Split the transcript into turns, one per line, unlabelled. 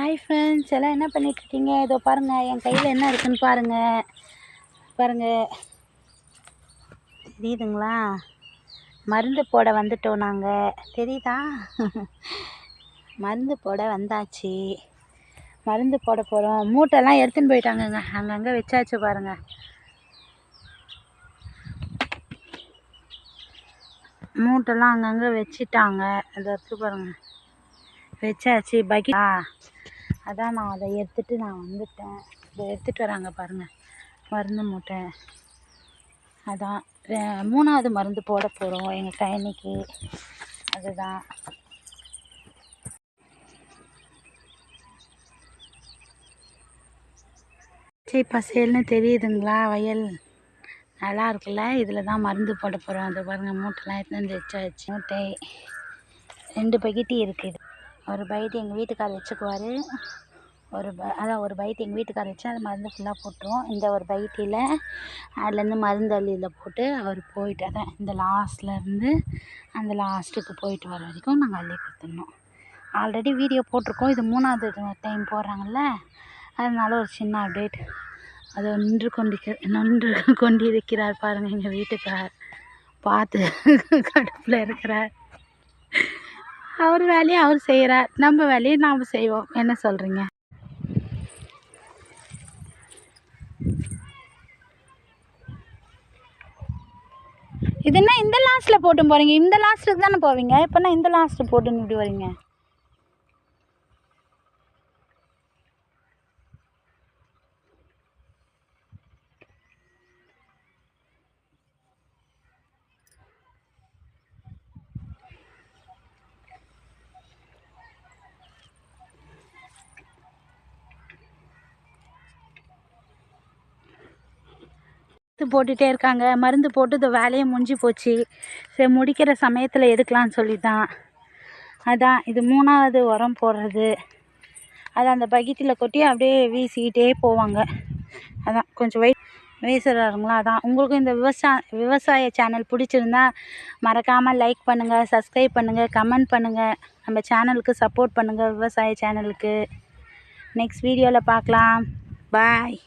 Hi friends எல்லாம் என்ன பண்ணிகிட்ருக்கீங்க இதோ பாருங்கள் என் கையில் என்ன இருக்குதுன்னு பாருங்கள் பாருங்கள் தெரியுதுங்களா? மருந்து போட வந்துட்டோம் நாங்கள் தெரியுதா? மருந்து போட வந்தாச்சு. மருந்து போட போகிறோம் மூட்டைலாம் எடுத்துன்னு போயிட்டாங்கங்க. அங்கங்கே வச்சாச்சு பாருங்கள் மூட்டைலாம் அங்கங்கே வச்சிட்டாங்க. அதை இருக்கு பாருங்கள் வச்சாச்சு. பக்கி ஆ. அதான் நான் அதை எடுத்துகிட்டு நான் வந்துட்டேன். இதை எடுத்துகிட்டு வராங்க பாருங்கள் மருந்து மூட்டை. அதான். மூணாவது மருந்து போட போகிறோம் எங்கள் கயனிக்கு அதுதான். சரி பசேல்னு தெரியுதுங்களா? வயல் நல்லா இருக்குல்ல? இதில் தான் மருந்து போட போகிறோம் அது பாருங்கள் மூட்டைலாம் எடுத்துன்னு வந்து வச்சாச்சு. மூட்டை. ரெண்டு பக்கெட்டி இருக்குது. ஒரு பைட்டு எங்கள் வீட்டுக்கார் வச்சுக்குவார். ஒரு ப அதான் ஒரு பைட்டு எங்கள் வீட்டுக்கார் வச்சு அது மருந்து ஃபுல்லாக போட்டுருவோம். இந்த ஒரு பைத்தியில் அதுலேருந்து மருந்து அள்ளியில் போட்டு அவர் போயிட்டு அதான் இந்த லாஸ்ட்லேருந்து அந்த லாஸ்ட்டுக்கு போயிட்டு வர வரைக்கும் நாங்கள் அள்ளி கொடுத்துடணும். ஆல்ரெடி வீடியோ போட்டிருக்கோம். இது மூணாவது டைம் போடுறாங்கல்ல. அதனால ஒரு சின்ன அப்டேட் அது நின்று கொண்டிருக்க நின்று கொண்டிருக்கிறார் பாருங்கள் எங்கள் வீட்டுக்கார் பார்த்து கடுப்பில் இருக்கிறார். அவர் வேலையை அவர் செய்கிறார் நம்ம வேலையை நாம் செய்வோம். என்ன சொல்கிறீங்க இது என்ன இந்த லாஸ்ட்டில் போட்டு போகிறீங்க இந்த லாஸ்ட்டுக்கு தானே போவீங்க? இப்போ இந்த லாஸ்ட்டு போட்டுன்னு இப்படி வரீங்க போட்டுகிட்டே இருக்காங்க. மருந்து போட்டு இந்த வேலையை முடிஞ்சு போச்சு. சரி முடிக்கிற சமயத்தில் எடுக்கலான்னு சொல்லி தான் அதான் இது மூணாவது உரம் போடுறது. அதை அந்த பக்கெட்டில் கொட்டி அப்படியே வீசிக்கிட்டே போவாங்க. அதான் கொஞ்சம் வெயிட் வீசுகிறாருங்களா அதான். உங்களுக்கும் இந்த விவசாய விவசாய சேனல் பிடிச்சிருந்தா மறக்காமல் லைக் பண்ணுங்கள் சப்ஸ்கிரைப் பண்ணுங்கள் கமெண்ட் பண்ணுங்கள் நம்ம சேனலுக்கு சப்போர்ட் பண்ணுங்கள் விவசாய சேனலுக்கு நெக்ஸ்ட் வீடியோவில் பார்க்கலாம். பாய்